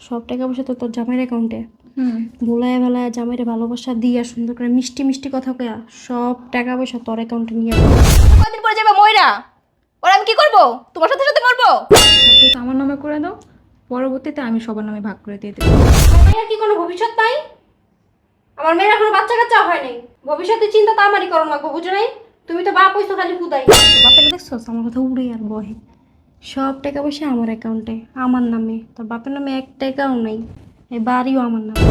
সব টাকা পয়সা তো তোর জামাইয়ের অ্যাকাউন্টে হুম। ভোলায় ভেলায় জামাইরে ভালোবাসা দিয়া সুন্দর করে মিষ্টি মিষ্টি কথা কয়া সব টাকা পয়সা তোর অ্যাকাউন্টে নিয়ে কদিন পরে যাবে ময়রা? ওরা আমি কি করব? তোমার সাথে সাথে করব? সবকিছু আমার নামে করে দাও পরবর্তীতে আমি সবার নামে ভাগ করে দিয়ে দেবো। আমার কি কোনো ভবিষ্যৎ নাই? আমার মেয়ের এখনও বাচ্চা কাচ্চা হয় নাই। ভবিষ্যতের চিন্তা তো আমারই করো লাগবো বুঝো নাই? তুমি তো বাপ হইছো খালি খুদাই বাপের দেখছ? আমার কথা উড়ে আর বহে। সব টাকা পয়সা আমার অ্যাকাউন্টে আমার নামে। তোর বাপের নামে এক টাকাও নাই এই বাড়িও আমার নামে।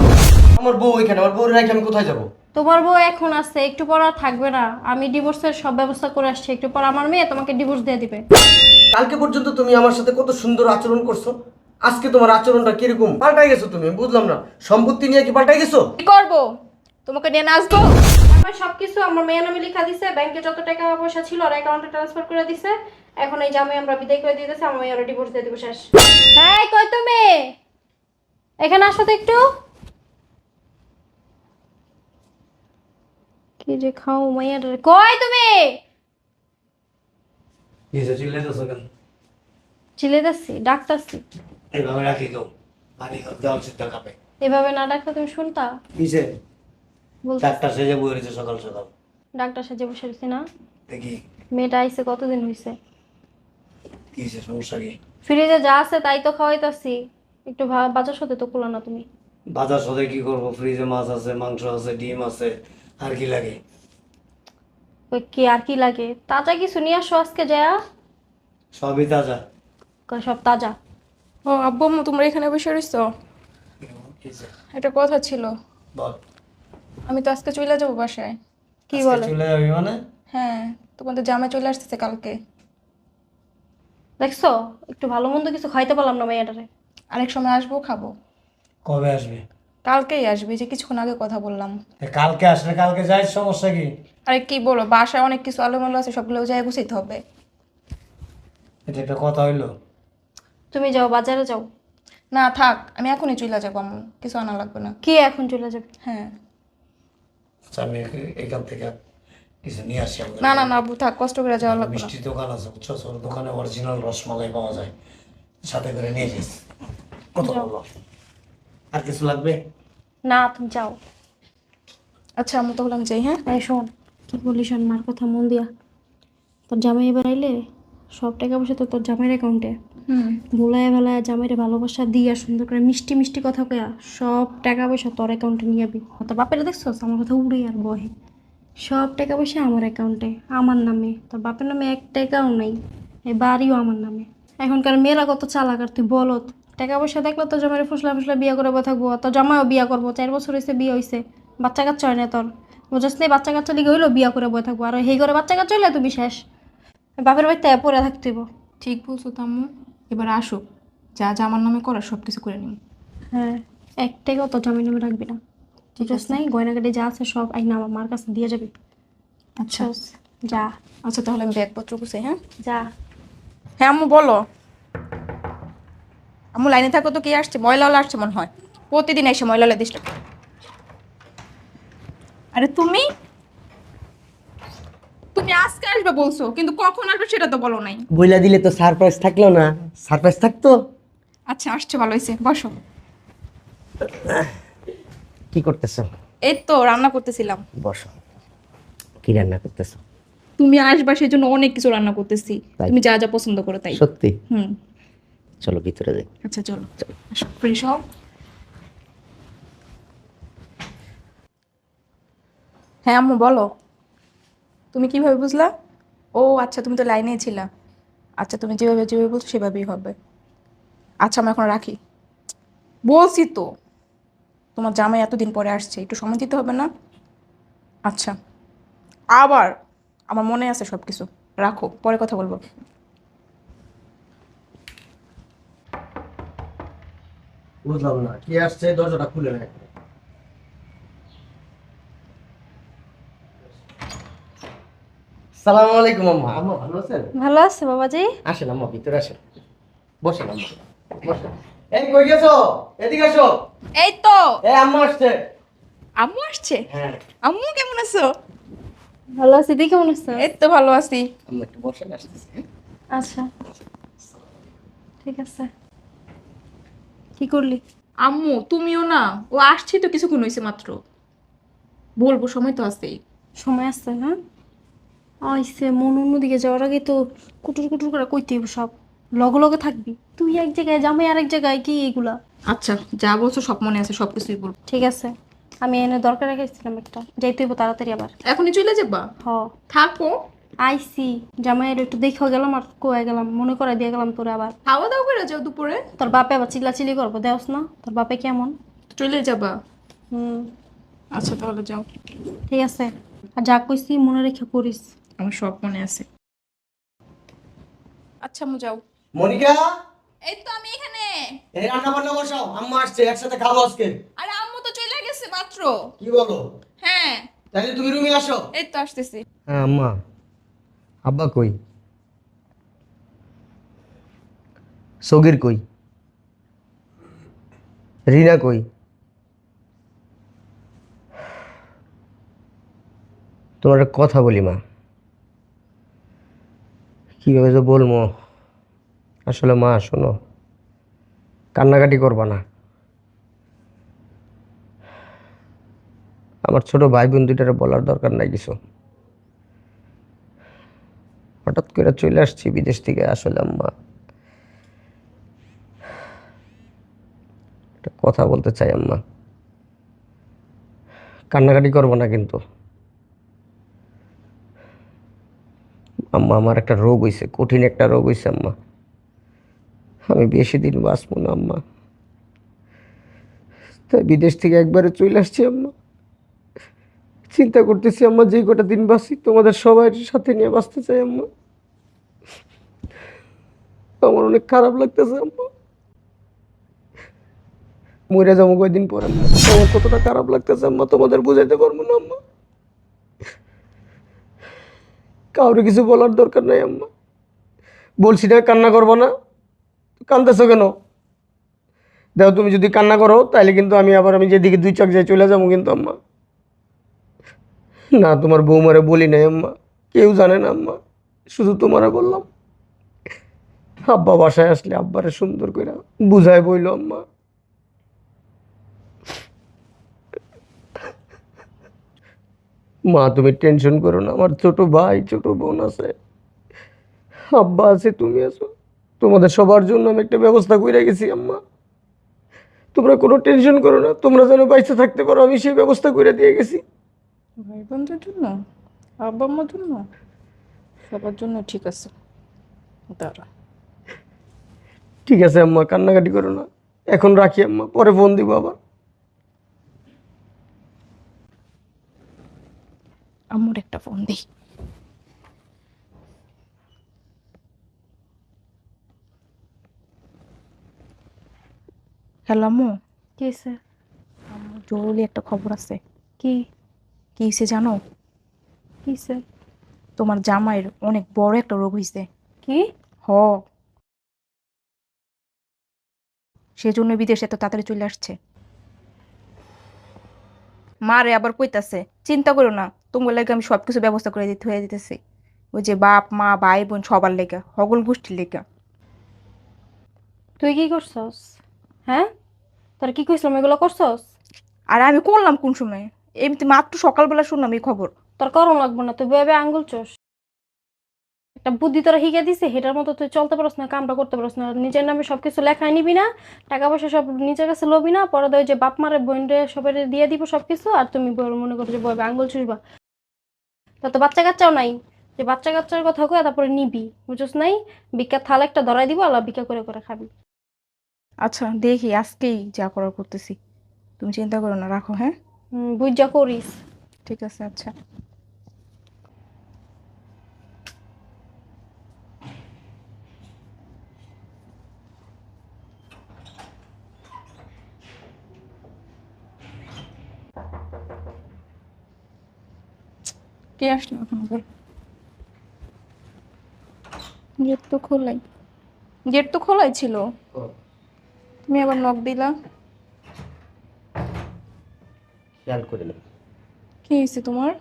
আমার বউ এখানে আমার বউর রেখে আমি কোথায় যাব? তোমার বউ এখন আছে একটু পর আর থাকবে না। আমি ডিভোর্সের সব ব্যবস্থা করে আসছি একটু পর আমার মেয়ে তোমাকে ডিভোর্স দিয়ে দিবে। কালকে পর্যন্ত তুমি আমার সাথে কত সুন্দর আচরণ করছ? আজকে তোমার আচরণটা কীরকম? পাল্টাই গেছো তুমি বুঝলাম না। সম্পত্তি নিয়ে কি পাল্টাই গেছো? কি করব? তোমাকে নিয়ে নাচবো? আমার সবকিছু আমার মেয়ের নামে লেখা দিছে ব্যাংকে যত টাকা পয়সা ছিল আর অ্যাকাউন্টে ট্রান্সফার করে দিছে। এখন এই জামাই আমরা বিদায় করে দিতেছে আমার মেয়ের ডিভোর্স দিয়ে দিব শেষ। হ্যাঁ কই তুমি? এখানে আসো তো একটু। কি যে খাও মাইয়ার কই তুমি? কিসে চিল্লাইতেছো কেন? এইভাবে রাখি পানি সিদ্ধ কাপে। এভাবে না ডাক্তার তুমি শুনতা? কিসে বলতে ডাক্তার সেজে বই সকাল সকাল। ডাক্তার বসে না। দেখি। মেয়েটা আইসে কতদিন হয়েছে সমস্যা কি? ফ্রিজে যা আছে তাই তো খাওয়াইতাছি। একটু ভা- বাজার সাথে তো কুলো না তুমি। বাজার সদে কি করব? ফ্রিজে মাছ আছে মাংস আছে ডিম আছে আর কি লাগে? ওই কি আর কি লাগে? তাজা কিছু নিয়ে আসো আজকে যা সবই তাজা। সব তাজা। ও আব্বু আম্মু তোমরা এখানে বসে রইছো? কিসে? একটা কথা ছিল। বল। আমি তো আজকে চলে যাব বাসায়। কি আজকে বলে? চলে যাবি মানে? হ্যাঁ তোমাদের জামাই চলে আসতেছে কালকে। দেখছ? একটু ভালো মন্দ কিছু খাইতে পারলাম না মেয়েটারে। আরেক সময় আসব খাব। কবে আসবি? কালকেই আসবে যে কিছুক্ষণ আগে কথা বললাম। তা কালকে আসলে কালকে যাই সমস্যা কি? আরে কি বলো বাসায় অনেক কিছু আলোমালো আছে সবগুলো জায়গায় গুছাইতে হবে। এটা একটা কথা হইল। তুমি যাও বাজারে যাও। না থাক আমি এখনই চলে যাব আম্মু। কিছু আনা লাগবে না। কি এখন চলে যাবে? হ্যাঁ। আচ্ছা আমি এখান থেকে কিছু নিয়ে আসি আমাদের না না না আব্বু থাক কষ্ট করে যাওয়া লাগবে না। মিষ্টি দোকান আছে বুঝছ? ওর দোকানে অরিজিনাল রসমালাই পাওয়া যায়। সাথে করে নিয়ে যাস। কত আর কিছু লাগবে? না তুমি যাও। আচ্ছা তাহলে আমি যাই হ্যাঁ? এই শোন কি বলি শোন মার কথা মন দিয়া। তোর জামাই এবার আইলে সব টাকা পয়সা তো তোর জামাইয়ের অ্যাকাউন্টে হুম। ভোলায় ভেলায় জামাইরে ভালোবাসা দিয়া সুন্দর করে মিষ্টি মিষ্টি কথা কয়া সব টাকা পয়সা তোর অ্যাকাউন্টে নিয়ে যাবি তোর বাপের দেখছ আমার কথা উড়ে আর বহে। সব টাকা পয়সা আমার অ্যাকাউন্টে আমার নামে। তোর বাপের নামে এক টাকাও নাই এই বাড়িও আমার নামে। এখনকার মেয়েরা কত চালাক আর তুই বলত। টাকা পয়সা দেখলে তো জামাইরে ফুসলা ফুসলা বিয়ে করে থাকব তোর জামাইও বিয়া করব চার বছর হয়েছে বিয়ে হয়েছে বাচ্চা কাচ্চা হয় না তোর। বুঝাস নেই বাচ্চা কাচ্চা লিগে হইল বিয়া করে বয়ে থাকব আর হেই করে বাচ্চা কাচ্চা হইলে তুমি শেষ বাপের বাড়িতে পরে থাকতে হইবো। ঠিক বলছো তাম্মু। এবার আসুক যা যা আমার নামে করার সব কিছু করে নিন হ্যাঁ এক টাকাও তো জমি নামে রাখবি না। ঠিক আছে। নাই গয়নাগাটি যা আছে সব আই না আমার মার কাছে দিয়ে যাবি। আচ্ছা। যা। আচ্ছা তাহলে আমি ব্যাগপত্র গুছাই হ্যাঁ? যা। হ্যাঁ আম্মু বলো। আম্মু লাইনে থাকো তো কে আসছে? ময়লাওয়ালা আসছে মনে হয়। প্রতিদিন এসে ময়লাওয়ালা দিস আরে তুমি? তুমি আজকে আসবে বলছো কিন্তু কখন আসবে সেটা তো বলো নাই। বইলা দিলে তো সারপ্রাইজ থাকল না। সারপ্রাইজ থাকতো? আচ্ছা আসছে ভালো হয়েছে বসো। কি করতেছো? এই তো রান্না করতেছিলাম। বসো। কি রান্না করতেছো? তুমি আসবা সেই জন্য অনেক কিছু রান্না করতেছি। তাই? তুমি যা যা পছন্দ করো তাই। সত্যি? হুম। চলো ভিতরে যাই। আচ্ছা চলো। আসো ফ্রেশ হও। হ্যাঁ আম্মু বলো। তুমি কীভাবে বুঝলা? ও আচ্ছা তুমি তো লাইনেই ছিলা। আচ্ছা তুমি যেভাবে যেভাবে বলছো সেভাবেই হবে। আচ্ছা আমি এখন রাখি। বলছি তো। তোমার জামাই এতদিন পরে আসছে একটু সময় দিতে হবে না? আচ্ছা। আবার আমার মনে আছে সব কিছু রাখো পরে কথা বলব। বুঝলাম না কি আসছে? দরজাটা খুলে নেয়। সালাম আলাইকুম আম্মা। আম্মা ভালো আছেন? ভালো আছে বাবাজি। আসেন আম্মা ভিতরে আসেন। বসেন আম্মা। বসেন। এই কই গেছো? এদিকে আসো এই তো। এই আম্মা আসছে। আম্মু আসছে? হ্যাঁ। আম্মু কেমন আছো? ভালো আছি। তুই কেমন আছো? এই তো ভালো আছি। আম্মা একটু বসেন আসতেছি আচ্ছা। ঠিক আছে। কি করলি? আম্মু তুমিও না? ও আসছি তো কিছুক্ষণ হয়েছে মাত্র। বলব সময় তো আছেই। সময় আসছে না আইসে মন অন্যদিকে যাওয়ার আগে তো কুটুর কুটুর করে কইতে সব। লগে লগে থাকবি। তুই এক জায়গায় জামাই আরেক জায়গায় কি এগুলা। আচ্ছা যা বলছো সব মনে আছে সব কিছুই বলব ঠিক আছে। আমি এনে দরকার রেখেছিলাম একটা। যাইতে হইব তাড়াতাড়ি আবার। এখনই চলে যাবা? হ। থাকো। আইসি। জামাইয়ের একটু দেখে গেলাম আর কয়ে গেলাম মনে করে দিয়ে গেলাম তোরে আবার। খাওয়া দাওয়া করে যাও দুপুরে। তোর বাপে আবার চিল্লাচিল্লি করব দেওস না? তোর বাপে কেমন? চলে যাবা। হুম। আচ্ছা তাহলে যাও। ঠিক আছে। আর যা কইছি মনে রেখে করিস আমার সব মনে আছে। আচ্ছা আম্মু যাও। মনিকা? এই তো আমি এখানে। এই রান্না বান্না বসাও আম্মা আসছে একসাথে খাব আজকে। আরে আম্মু তো চলে গেছে মাত্র। কি বলো? হ্যাঁ। তাহলে তুমি রুমে আসো। এই তো আসতেছি। হ্যাঁ আম্মা। আব্বা কই? সগির কই? রিনা কই? তোমার একটা কথা বলি মা। কীভাবে যে বলব? আসলে মা, শোনো, কান্নাকাটি করবা না। আমার ছোট ভাই বোন দুইটারে বলার দরকার নাই কিছু। হঠাৎ করে চলে আসছি বিদেশ থেকে আসলে আম্মা। একটা কথা বলতে চাই আম্মা। কান্নাকাটি করব না কিন্তু। আম্মা, আমার একটা রোগ হয়েছে কঠিন একটা রোগ হয়েছে আম্মা। আমি বেশি দিন বাঁচবো না, আম্মা। তাই বিদেশ থেকে একবারে চলে আসছি, আম্মা। চিন্তা করতেছি, আম্মা, যেই কটা দিন বাঁচি, তোমাদের সবার সাথে নিয়ে বাঁচতে চাই, আম্মা। আমার অনেক খারাপ লাগতেছে, আম্মা। মরে যাব কয়দিন পর, আম্মা। আমার কতটা খারাপ লাগতেছে, আম্মা, তোমাদের বুঝাইতে পারব না, আম্মা। কাউরে কিছু বলার দরকার নাই, আম্মা। বলছি না কান্না করব না। কান্দতেছো কেন? দেখো, তুমি যদি কান্না করো তাহলে কিন্তু আমি আবার আমি যেদিকে দুই চক যাই চলে যাব কিন্তু, আম্মা। না, তোমার বৌমারে বলি নাই, আম্মা। কেউ জানে না, আম্মা। শুধু তোমারে বললাম। আব্বা বাসায় আসলে আব্বারে সুন্দর করে বুঝায় বইল, আম্মা। মা, তুমি টেনশন করো না, আমার ছোট ভাই, ছোট বোন আছে। আব্বা আছে, তুমি আছো। তোমাদের সবার জন্য আমি একটা ব্যবস্থা করে গেছি আম্মা। তোমরা কোনো টেনশন করো না তোমরা যেন বাইসে থাকতে পারো আমি সেই ব্যবস্থা করে দিয়ে গেছি। ভাই বোনদের জন্য? আব্বা আম্মার জন্য? সবার জন্য ঠিক আছে। দাঁড়া। ঠিক আছে আম্মা কান্নাকাটি করো না। এখন রাখি আম্মা পরে ফোন দিব আবার। আম্মুর একটা ফোন দিই। হ্যালো আম্মু কি আম্মু জরুরি একটা খবর আছে। কি? কি হয়েছে জানো? কি তোমার জামাইয়ের অনেক বড় একটা রোগ হয়েছে কি? হ। সেজন্য বিদেশে এত তাড়াতাড়ি চলে আসছে। মারে আবার কইতাছে চিন্তা করো না তোমার লাগে আমি সব কিছু ব্যবস্থা করে দিতে হয়ে দিতেছি। ওই যে বাপ মা ভাই বোন সবার লেগা হগল গোষ্ঠীর লেগা। তুই কি করছস? হ্যাঁ? তোর কি কইছিলাম এগুলো করছস? আর আমি করলাম কোন সময়? এমনি মাত্র সকালবেলা শুনলাম এই খবর। তোর করণ লাগবো না তুই ভেবে আঙ্গুল চোষ। একটা বুদ্ধি তোরা শিখে দিছে হেটার মতো তুই চলতে পারস না কামটা করতে পারস না। নিজের নামে সবকিছু লেখায় নিবি না টাকা পয়সা সব নিজের কাছে লবি না পরে দেয় যে বাপ মারে বোনরে সবাই দিয়ে দিব সবকিছু আর তুমি মনে করো যে বইবে আঙ্গুল চুষবা। তা তো বাচ্চা কাচ্চাও নাই যে বাচ্চা কাচ্চার কথা কয়ে তারপরে নিবি বুঝছ নাই? ভিক্ষা থাল একটা ধরাই দিব আল্লাহ ভিক্ষা করে করে খাবি। আচ্ছা দেখি আজকেই যা করার করতেছি। তুমি চিন্তা করো না রাখো হ্যাঁ? হুম, বুঝা করিস। ঠিক আছে আচ্ছা। কে আসলো এখন আবার? গেট তো খোলাই। গেট তো খোলাই ছিল। তুমি আবার নক দিলা? খেয়াল করে নেব। কি হয়েছে তোমার?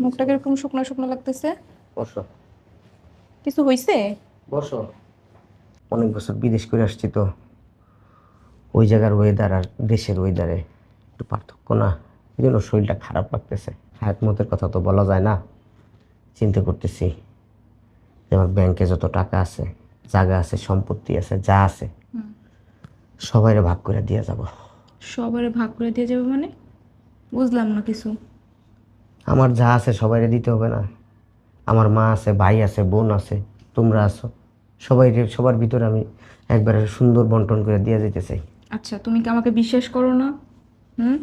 মুখটা কীরকম শুকনো শুকনো লাগতেছে? বসো। কিছু হয়েছে? বসো। অনেক বছর বিদেশ করে আসছি তো। ওই জায়গার ওয়েদার আর দেশের ওয়েদারে একটু পার্থক্য না। এই জন্য শরীরটা খারাপ লাগতেছে। হায়াত মতের কথা তো বলা যায় না। চিন্তা করতেছি। আমার ব্যাংকে যত টাকা আছে জায়গা আছে সম্পত্তি আছে যা আছে সবাইরে ভাগ করে দিয়ে যাব। সবারে ভাগ করে দিয়ে যাবে মানে? বুঝলাম না কিছু। আমার যা আছে সবাইরে দিতে হবে না। আমার মা আছে ভাই আছে বোন আছে তোমরা আছো। সবাই সবার ভিতরে আমি একবারে সুন্দর বন্টন করে দিয়ে যেতে চাই। আচ্ছা তুমি কি আমাকে বিশ্বাস করো না? হুম?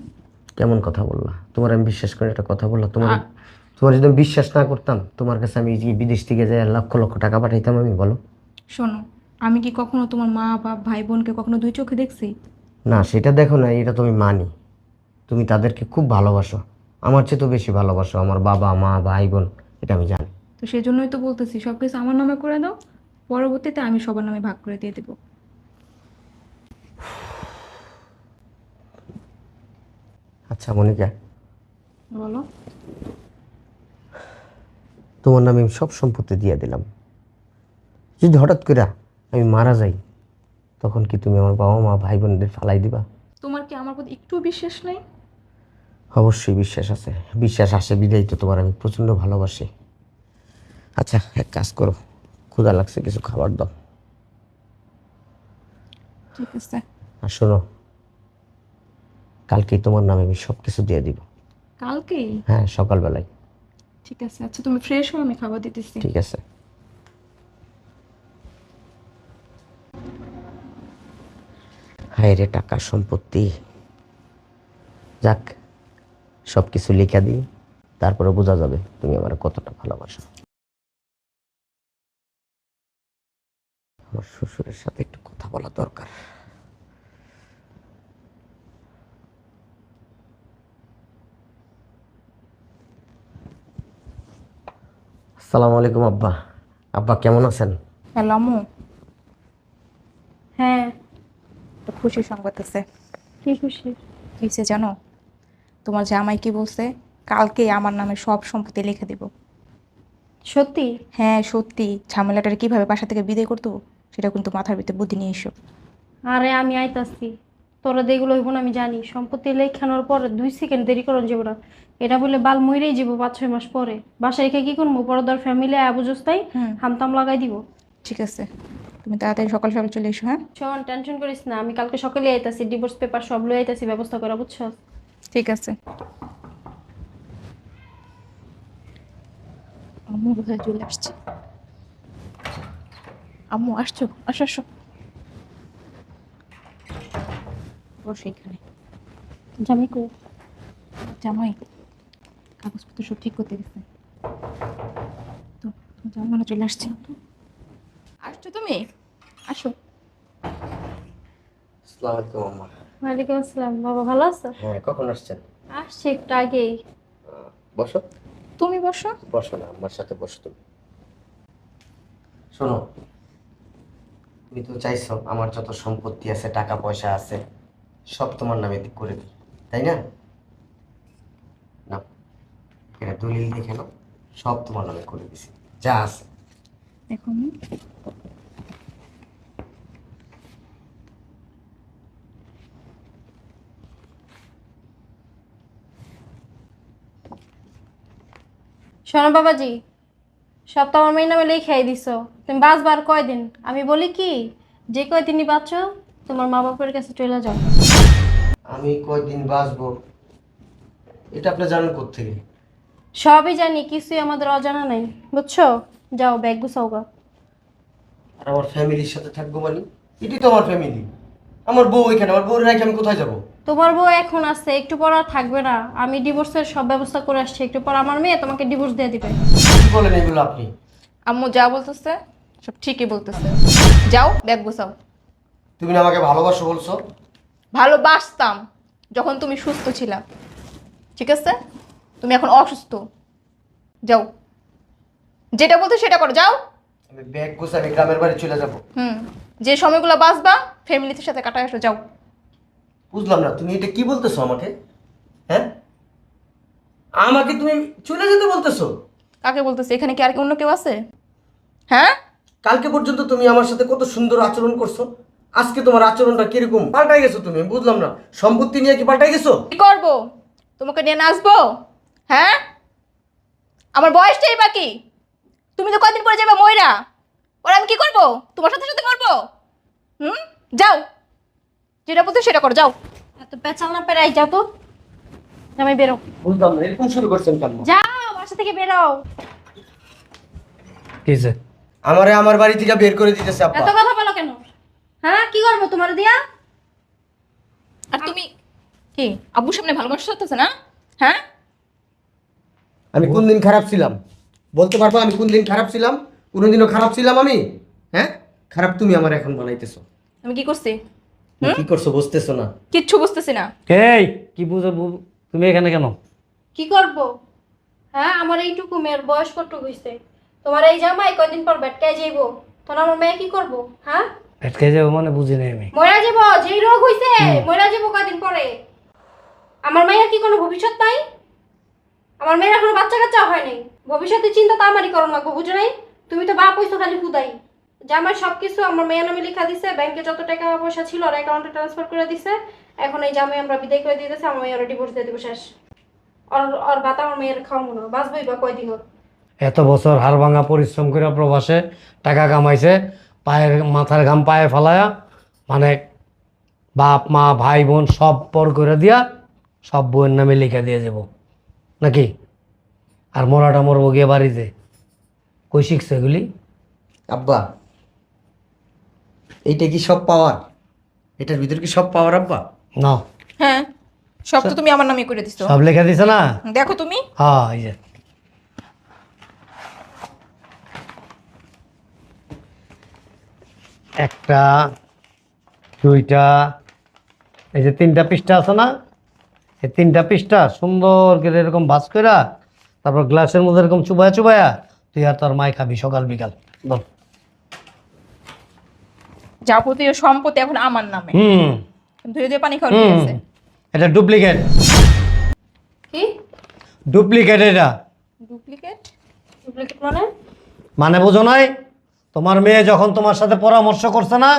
কেমন কথা বললা? তোমার আমি বিশ্বাস করে একটা কথা বললা তোমার তোমার যদি বিশ্বাস না করতাম তোমার কাছে আমি যে বিদেশ থেকে যাই লক্ষ লক্ষ টাকা পাঠাইতাম আমি বলো। শোনো আমি কি কখনো তোমার মা বাপ ভাই বোনকে কখনো দুই চোখে দেখছি? না সেটা দেখো না এটা তুমি মানি। তুমি তাদেরকে খুব ভালোবাসো। আমার চেয়ে তো বেশি ভালোবাসো আমার বাবা মা ভাই বোন এটা আমি জানি। তো সেই জন্যই তো বলতেছি সব কিছু আমার নামে করে দাও পরবর্তীতে আমি সবার নামে ভাগ করে দিয়ে দেবো। আচ্ছা মনিকা। বলো। তোমার নামে আমি সব সম্পত্তি দিয়ে দিলাম। যদি হঠাৎ করে আমি মারা যাই তখন কি তুমি আমার বাবা মা ভাই বোনদের ফালাই দিবা? তোমার কি আমার প্রতি একটু বিশ্বাস নেই? অবশ্যই বিশ্বাস আছে। বিশ্বাস আসে বিদায় তো তোমার আমি প্রচণ্ড ভালোবাসি। আচ্ছা এক কাজ করো ক্ষুধা লাগছে কিছু খাবার দাও। ঠিক আছে। আর শোনো কালকেই তোমার নামে আমি সব কিছু দিয়ে দিব। কালকেই? হ্যাঁ সকালবেলায়। ঠিক আছে আচ্ছা তুমি ফ্রেশ হও আমি খাবার দিতেছি। ঠিক আছে। হায় টাকা সম্পত্তি। যাক সব কিছু লিখে দিই, তারপরে বোঝা যাবে তুমি আমার কতটা ভালোবাসো। আমার শ্বশুরের সাথে একটু কথা বলা দরকার। আসসালামু আলাইকুম আব্বা। আব্বা, কেমন আছেন? হ্যাঁ। একটা খুশির সংবাদ আছে। কি খুশি? হয়েছে জানো তোমার জামাই কি বলছে? কালকে আমার নামে সব সম্পত্তি লিখে দিব। সত্যি? হ্যাঁ সত্যি। ঝামেলাটার কীভাবে বাসা থেকে বিদায় করতো সেটা কিন্তু মাথার ভিতরে বুদ্ধি নিয়ে এসো। আরে আমি আইতাছি। তোরা যেগুলো হইব না আমি জানি। সম্পত্তি লেখানোর পর দুই সেকেন্ড দেরি করন যাব না এটা বলে বাল মইরেই যাব পাঁচ ছয় মাস পরে। বাসায় রেখে কি করব? পরদার ফ্যামিলি আবুজস্তাই হামতাম লাগাই দিব। ঠিক আছে। তুমি তাড়াতাড়ি সকাল সকাল চলে এসো হ্যাঁ? শোন টেনশন করিস না আমি কালকে সকালে আইতাছি ডিভোর্স পেপার সব লই আইতাছি ব্যবস্থা করা বুঝছ? ঠিক আছে। আম্মু বোধহয় চলে আসছে। আম্মু আসছো? আসো আসো। বসো এখানে। জামাই কো জামাই কাগজপত্র সব ঠিক করতে গেছে। তো জামাই চলে আসছে। আসছো তুমি? আসো। আসসালামু আলাইকুম। ওয়ালাইকুম আসসালাম। বাবা ভালো আছো? হ্যাঁ কখন আসছেন? আসছে একটু আগেই। বসো। তুমি বসো? বসো না আমার সাথে বসো তুমি। শোনো তুমি তো চাইছো আমার যত সম্পত্তি আছে টাকা পয়সা আছে সব তোমার নামে করে দিই তাই না? না এটা দলিল দেখে নাও সব তোমার নামে করে দিছি যা আছে। দেখো আম্মু। শোনো বাবাজি সব তো আমার মেয়ের নামে লিখাই দিছো। তুমি বাঁচবার কয়দিন? আমি বলি কি যে কয়দিনই বাঁচো তোমার মা বাপের কাছে চলে যাও। আমি কয়দিন বাঁচবো? এটা আপনি জানেন থেকে সবই জানি কিছুই আমাদের অজানা নাই বুঝছ? যাও ব্যাগ গুছাও গা। আর আমার ফ্যামিলির সাথে থাকব মানে? এটি তো আমার ফ্যামিলি। আমার বউ এখানে আমার বউর রেখে আমি কোথায় যাব? তোমার বউ এখন আছে একটু পর আর থাকবে না। আমি ডিভোর্সের সব ব্যবস্থা করে আসছি একটু পর আমার মেয়ে তোমাকে ডিভোর্স দিয়ে দিবে। কি বলেন এগুলো আপনি? আম্মু যা বলতেছে সব ঠিকই বলতেছে। যাও ব্যাগ গোছাও। তুমি না আমাকে ভালোবাসো বলছো? ভালোবাসতাম যখন তুমি সুস্থ ছিলা। ঠিক আছে? তুমি এখন অসুস্থ। যাও। যেটা বলতে সেটা করো যাও। আমি ব্যাগ গোছা আমি গ্রামের বাড়ি চলে যাব। হুম যে সময়গুলো বাঁচবা ফ্যামিলির সাথে কাটায় আসো যাও। বুঝলাম না তুমি এটা কি বলতেছো আমাকে? হ্যাঁ? আমাকে তুমি চলে যেতে বলতেছো? কাকে বলতেছে? এখানে কি আর অন্য কেউ আছে? হ্যাঁ? কালকে পর্যন্ত তুমি আমার সাথে কত সুন্দর আচরণ করছ? আজকে তোমার আচরণটা কীরকম? পাল্টাই গেছো তুমি বুঝলাম না। সম্পত্তি নিয়ে কি পাল্টাই গেছো? কি করব? তোমাকে নিয়ে নাচবো? হ্যাঁ? আমার বয়সটাই বাকি। তুমি তো কদিন পরে যাবে ময়রা। ওরা আমি কি করব? তোমার সাথে সাথে করব হুম? যাও। যেটা বলছো সেটা করো যাও। এত পেঁচাল না পেরাই যাও তো। জামাই বেরো। বুঝলাম না এরকম শুরু করছেন কেন? যাও বাসা থেকে বেরো। কিছে আমারে আমার বাড়ি থেকে বের করে দিতেছে এত কথা বলো কেন? হ্যাঁ কি করব তোমার দিয়া? আর তুমি কি আব্বুর সামনে ভালো মানুষ হতেছে না? হ্যাঁ? আমি কোন দিন খারাপ ছিলাম? বলতে পারব আমি কোন দিন খারাপ ছিলাম? কোনোদিনও খারাপ ছিলাম আমি? হ্যাঁ? খারাপ তুমি আমার এখন বানাইতেছো। আমি কি করছি? কি করছ বুঝতেছো না। কিচ্ছু বুঝতেছি না। এই কি বুঝো বু- তুমি এখানে কেন? কি করব? হ্যাঁ আমার এইটুকু মেয়ের বয়স কতটুকু হইছে? তোমার এই জামাই কয়দিন পর বেটকায় যাইব? তখন আমার মেয়ে কি করব? হ্যাঁ? ভেটকে যাব মানে বুঝি নাই আমি। মরা যাব যেই রোগ হইছে মরা যাব কয়দিন পরে? আমার মেয়ের কি কোনো ভবিষ্যৎ নাই? আমার মেয়ের এখনও বাচ্চা কাচ্চা হয় নাই। ভবিষ্যতে চিন্তা তো আমারই করো লাগবো বুঝো নাই? তুমি তো বাপ হইছো খালি হুদাই জামাই সব কিছু আমার মেয়ের নামে লিখা দিছে, ব্যাংকে যত টাকা পয়সা ছিল আর অ্যাকাউন্টে ট্রান্সফার করে দিছে। এখন এই জামাই আমরা বিদায় করে দিতেছে, আমার মেয়ের ডিভোর্স দিয়ে দিব, শেষ। আর আর আমার মেয়ের খাওয়াবো না, বাঁচবই বা কয়দিন এত বছর হাড় ভাঙা পরিশ্রম করে প্রবাসে টাকা কামাইছে, পায়ের, মাথার ঘাম পায়ে ফেলায়া মানে বাপ, মা, ভাই, বোন সব পর করে দিয়া সব বইয়ের নামে লিখে দিয়ে যাব নাকি? আর মরাটা মরবো গিয়ে বাড়িতে। কই শিখছে এগুলি? আব্বা এইটা কি সব পাওয়ার? এটার ভিতর কি সব পাওয়ার আব্বা? না। হ্যাঁ সব তো তুমি আমার নামে করে দিছো। সব লেখা দিছে না? দেখো তুমি। হ্যাঁ এই যে। একটা দুইটা এই যে তিনটা পৃষ্ঠা আছে না? এই তিনটা পৃষ্ঠা সুন্দর করে এরকম ভাজ কইরা তারপর গ্লাসের মধ্যে এরকম চুবায়া চুবায়া তুই আর তোর মাই খাবি সকাল বিকাল। বল। যাবতীয় সম্পত্তি এখন আমার নামে। হুম। ধুয়ে দিয়ে পানি খাওয়া হুম। গেছে এটা ডুপ্লিকেট। কি? ডুপ্লিকেট এটা। ডুপ্লিকেট? ডুপ্লিকেট মানে? মানে বোঝো নাই তোমার মেয়ে যখন তোমার সাথে পরামর্শ করছে না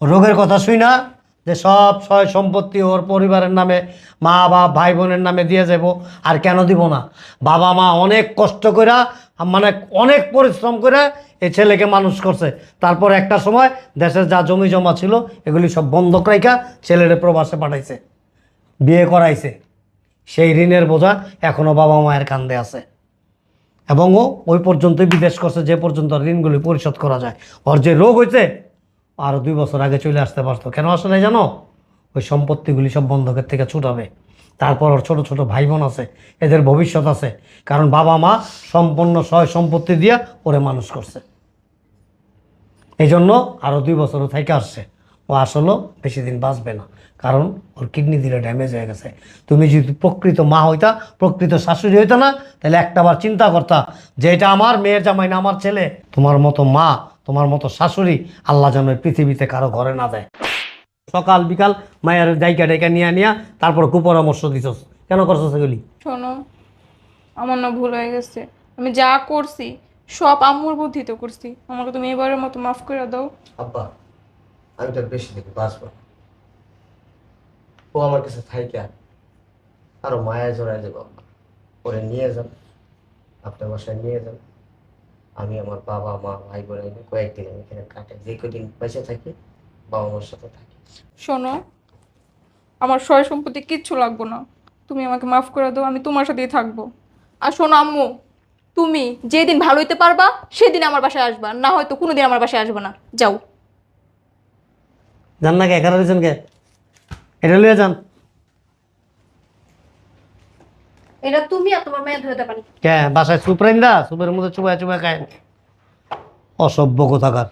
রোগের কথা শুই না যে সব সয় সম্পত্তি ওর পরিবারের নামে, মা, বাপ, ভাই বোনের নামে দিয়ে যাব, আর কেন দিব না? বাবা মা অনেক কষ্ট করে মানে অনেক পরিশ্রম করে এই ছেলেকে মানুষ করছে। তারপর একটা সময় দেশের যা জমি জমা ছিল, এগুলি সব বন্ধক রাইখা ছেলেরে প্রবাসে পাঠাইছে, বিয়ে করাইছে। সেই ঋণের বোঝা এখনও বাবা মায়ের কান্দে আছে। এবং ও ওই পর্যন্তই বিদেশ করছে, যে পর্যন্ত ঋণগুলি পরিশোধ করা যায়। ওর যে রোগ হয়েছে আরও দুই বছর আগে চলে আসতে পারতো। কেন আসে নাই জানো? ওই সম্পত্তিগুলি সব বন্ধকের থেকে ছুটাবে। তারপর ওর ছোটো ছোটো ভাই বোন আছে, এদের ভবিষ্যৎ আছে। কারণ বাবা মা সম্পূর্ণ সয় সম্পত্তি দিয়ে ওরে মানুষ করছে। এই জন্য আরও দুই বছরও থেকে আসছে। ও আসলেও বেশি দিন বাঁচবে না। কারণ ওর কিডনি দিলে ড্যামেজ হয়ে গেছে। তুমি যদি প্রকৃত মা হইতা, প্রকৃত শাশুড়ি হইতা না, তাহলে একটাবার চিন্তা করতা, যে এটা আমার মেয়ের জামাই না আমার ছেলে। তোমার মতো মা তোমার মতো শাশুড়ি আল্লাহ যেন পৃথিবীতে কারও ঘরে না দেয়। সকাল বিকাল মায়ের ডাইকা ডাইকা নিয়ে নিয়া তারপর কুপরামর্শ দিছস। কেন করছ সেগুলি শোনো আমার না ভুল হয়ে গেছে। আমি যা করছি সব আম্মুর বুদ্ধিতে করছি। আমাকে তুমি এবারের মতো মাফ করে দাও। আব্বা আমি তো বেশি দিন বাঁচবো ও আমার কাছে থাইকা আরও মায়া জড়ায় যাব ওরে নিয়ে যান আপনার বাসায় নিয়ে যান আমি আমার বাবা মা ভাই বোন কয়েকদিন আমি এখানে কাটে যে কদিন বেঁচে থাকি বাবা মার সাথে থাকি। শোনো আমার সয় সম্পত্তি কিচ্ছু লাগবো না। তুমি আমাকে মাফ করে দাও আমি তোমার সাথেই থাকব। আর শোনো আম্মু তুমি যেদিন ভালো হইতে পারবা সেদিন আমার বাসায় আসবা। না হয়তো কোনোদিন আমার বাসায় আসবে না। যাও। জান না কে এখানে রয়েছেন কে? এটা লিয়ে যান। এটা তুমি আর তোমার মেয়ে ধুয়ে পারি। কে? বাসায় সুপ রাইন্দা সুপের মধ্যে চুবায় চুবায় খায়। অসভ্য কোথাকার।